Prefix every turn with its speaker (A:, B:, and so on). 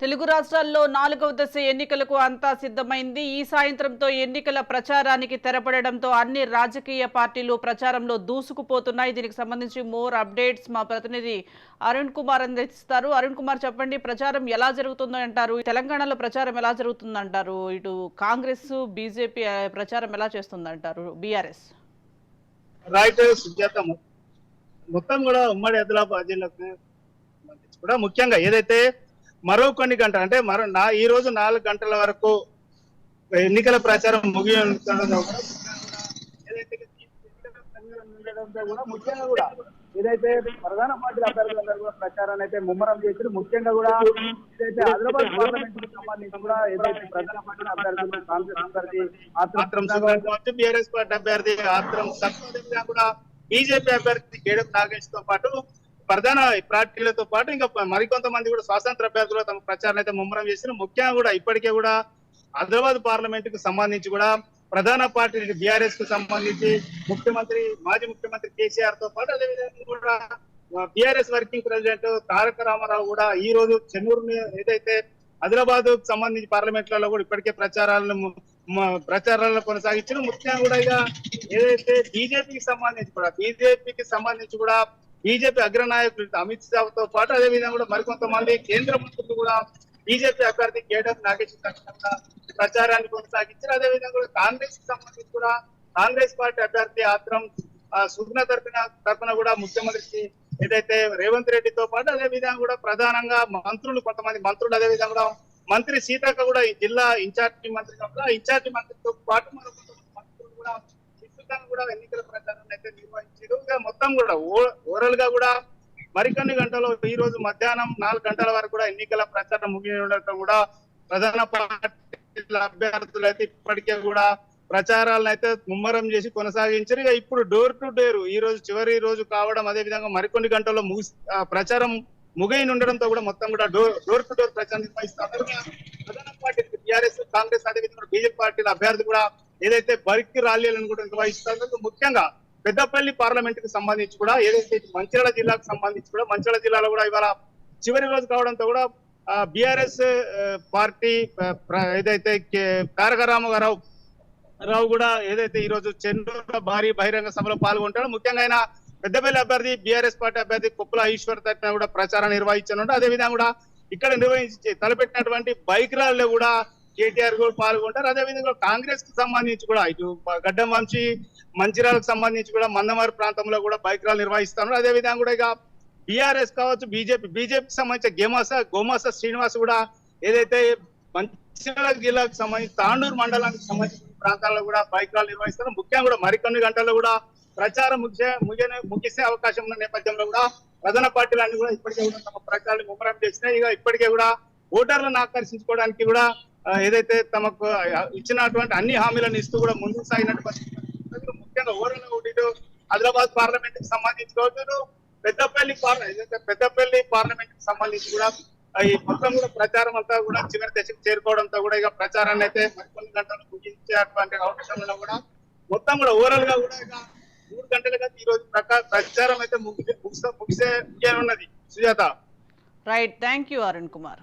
A: తెలుగు రాష్ట్రాల్లో నాలుగవ దశ ఎన్నికలకు అంతా సిద్ధమైంది. ఈ సాయంత్రంతో ఎన్నికల ప్రచారానికి తెరపడడంతో అన్ని రాజకీయ పార్టీలు ప్రచారంలో దూసుకుపోతున్నాయి. దీనికి సంబంధించి మోర్ అప్డేట్స్ మా ప్రతినిధి అరుణ్ కుమార్ అందిస్తారు. అరుణ్ కుమార్ చెప్పండి ప్రచారం ఎలా జరుగుతుందో అంటారు? తెలంగాణలో ప్రచారం ఎలా జరుగుతుందంటారు ఇటు కాంగ్రెస్ బీజేపీ ప్రచారం ఎలా చేస్తుందంటారు బీఆర్ఎస్.
B: రైట్ సుజాత మొత్తం కూడా ఉమ్మడి ఆదిలాబాద్ జిల్లాకు కూడా ముఖ్యంగా ఏదైతే మరో కొన్ని గంటలు అంటే మరో నా ఈ రోజు నాలుగు గంటల వరకు ఎన్నికల ప్రచారం ముగి కూడా ఏదైతే ముఖ్యంగా కూడా ఏదైతే ప్రధాన పార్టీల అభ్యర్థులందరూ కూడా ప్రచారాన్ని అయితే ముమ్మరం చేసి ముఖ్యంగా కూడా ఏదైతే హైదరాబాద్ పార్లమెంట్కి సంబంధించి కూడా ఏదైతే ప్రధాన పార్టీల అభ్యర్థులు కాంగ్రెస్ అభ్యర్థి ఆత్రం కావచ్చు బీఆర్ఎస్ పార్టీ అభ్యర్థి ఆత్రం కూడా బీజేపీ అభ్యర్థి గేడం నాగేష్తో పాటు ప్రధాన పార్టీలతో పాటు ఇంకా మరికొంతమంది కూడా స్వాతంత్ర అభ్యర్థులు తమ ప్రచారం అయితే ముమ్మరం చేసిన ముఖ్యంగా కూడా ఇప్పటికే కూడా హైదరాబాద్ పార్లమెంట్కు సంబంధించి కూడా ప్రధాన పార్టీ బీఆర్ఎస్కు సంబంధించి ముఖ్యమంత్రి మాజీ ముఖ్యమంత్రి కేసీఆర్తో పాటు అదేవిధంగా కూడా BRS working president Taraka Rama Rao కూడా ఈ రోజు చెన్నూరు ని- ఏదైతే ఆదిలాబాద్కు సంబంధించి పార్లమెంట్లలో కూడా ఇప్పటికే ప్రచారాలను ప్రచారాలను కొనసాగించిన ముఖ్యంగా కూడా ఇక ఏదైతే బీజేపీకి సంబంధించి కూడా బీజేపీకి సంబంధించి కూడా బీజేపీ అగ్రనాయకులు అమిత్ షాతో పాటు అదే విధంగా కూడా మరికొంతమంది కేంద్ర మంత్రులు కూడా బీజేపీ అభ్యర్థి కేడర్ నాగేశ్వర కూడా ప్రచారాన్ని కొనసాగించారు. అదే విధంగా కూడా కాంగ్రెస్కి సంబంధించి కూడా కాంగ్రెస్ పార్టీ అభ్యర్థి ఆత్రం సుగ్న తరపున తరపున కూడా ముఖ్యమంత్రి ఏదైతే రేవంత్ రెడ్డితో పాటు అదే విధంగా కూడా ప్రధానంగా మంత్రులు కొంతమంది మంత్రులు అదే విధంగా కూడా మంత్రి సీతక్క కూడా ఈ జిల్లా ఇన్ఛార్జి మంత్రి కూడా ఇన్ఛార్జి మంత్రితో పాటు మరో కొంతమంది మంత్రులు కూడా విస్తృతంగా కూడా ఎన్నికల ప్రచారం మొత్తం కూడా ఓవరాల్గా కూడా మరికొన్ని గంటలు ఈ రోజు మధ్యాహ్నం నాలుగు గంటల వరకు కూడా ఎన్నికల ప్రచారం ముగియడంతో కూడా ప్రధాన పార్టీల అభ్యర్థులు అయితే ఇప్పటికే కూడా ప్రచారాలను అయితే ముమ్మరం చేసి కొనసాగించారు. ఇక ఇప్పుడు డోర్ టు డోర్ ఈ రోజు చివరి రోజు కావడం అదే విధంగా మరికొన్ని గంటల్లో ముగి ప్రచారం ముగిన ఉండడంతో కూడా మొత్తం కూడా డోర్ డోర్ టు డోర్ ప్రచారం నిర్వహిస్తారు ప్రధాన పార్టీ టిఆర్ఎస్ కాంగ్రెస్ అదేవిధంగా బీజేపీ పార్టీల అభ్యర్థి కూడా ఏదైతే బరికి ర్యాలీలను కూడా నిర్వహిస్తారు ముఖ్యంగా పెద్దపల్లి పార్లమెంట్కి సంబంధించి కూడా ఏదైతే మంచిర్యాల జిల్లాకు సంబంధించి కూడా మంచిర్యాల జిల్లాలో కూడా ఇవాళ చివరి రోజు కావడంతో కూడా బిఆర్ఎస్ పార్టీ ఏదైతే కే- తారక రామారావు రావు కూడా ఏదైతే ఈ రోజు చెన్నూరులో భారీ బహిరంగ సభలో పాల్గొంటాడో ముఖ్యంగా ఆయన పెద్దపల్లి అభ్యర్థి బిఆర్ఎస్ పార్టీ అభ్యర్థి కుప్పల ఈశ్వర్ తరఫున కూడా ప్రచారం నిర్వహించనుంటే అదే విధంగా కూడా ఇక్కడ నిర్వహించి తలపెట్టినటువంటి బైక్ ర్యాలీలో కూడా కేటీఆర్ కూడా పాల్గొంటారు. అదేవిధంగా కాంగ్రెస్కు సంబంధించి కూడా ఇటు గడ్డం వంశీ మంచిర్యాలకు సంబంధించి కూడా మందమారు ప్రాంతంలో కూడా బైక్ ర్యాలీ నిర్వహిస్తాను అదేవిధంగా కూడా ఇక బీఆర్ఎస్ కావచ్చు బీజేపీ బీజేపీకి సంబంధించిన గేమాస గోమాస శ్రీనివాస్ కూడా ఏదైతే మంచిర్యాల జిల్లాకు సంబంధించి తాండూరు మండలానికి సంబంధించిన ప్రాంతాల్లో కూడా బైక్ ర్యాలీ నిర్వహిస్తారు ముఖ్యంగా కూడా మరికొన్ని గంటల్లో కూడా ప్రచారం ముగిసే ముగినే ముగిసే అవకాశం ఉన్న నేపథ్యంలో కూడా ప్రధాన పార్టీలు అన్ని కూడా ఇప్పటికే కూడా తమ ప్రచారాన్ని ముమ్మరం చేసినాయి. ఇక ఇప్పటికే కూడా ఓటర్లను ఆకర్షించుకోవడానికి కూడా ఏదైతే తమకు ఇచ్చినటువంటి అన్ని హామీలను ఇస్తూ కూడా ముందుకు సాగినటువంటి ముఖ్యంగా ఓవరాల్ ఒకటి ఆదిలాబాద్ పార్లమెంట్కి సంబంధించి కావచ్చు పెద్దపల్లి పార్లమెంట్ ఏదైతే పెద్దపల్లి పార్లమెంట్కి సంబంధించి కూడా ఈ మొత్తం కూడా ప్రచారం అంతా కూడా చివరి దశకు చేరుకోవడంతో కూడా ఇక ప్రచారాన్ని అయితే మరికొన్ని గంటలు ముగించేటువంటి అవకాశంలో కూడా మొత్తం కూడా ఓవరాల్గా కూడా ఇక మూడు గంటలుగా ఈ రోజు ప్రచారం అయితే ముగిసే ముగిసే ముగిసే ఉన్నది. Sujatha.
A: Right thank you Arun Kumar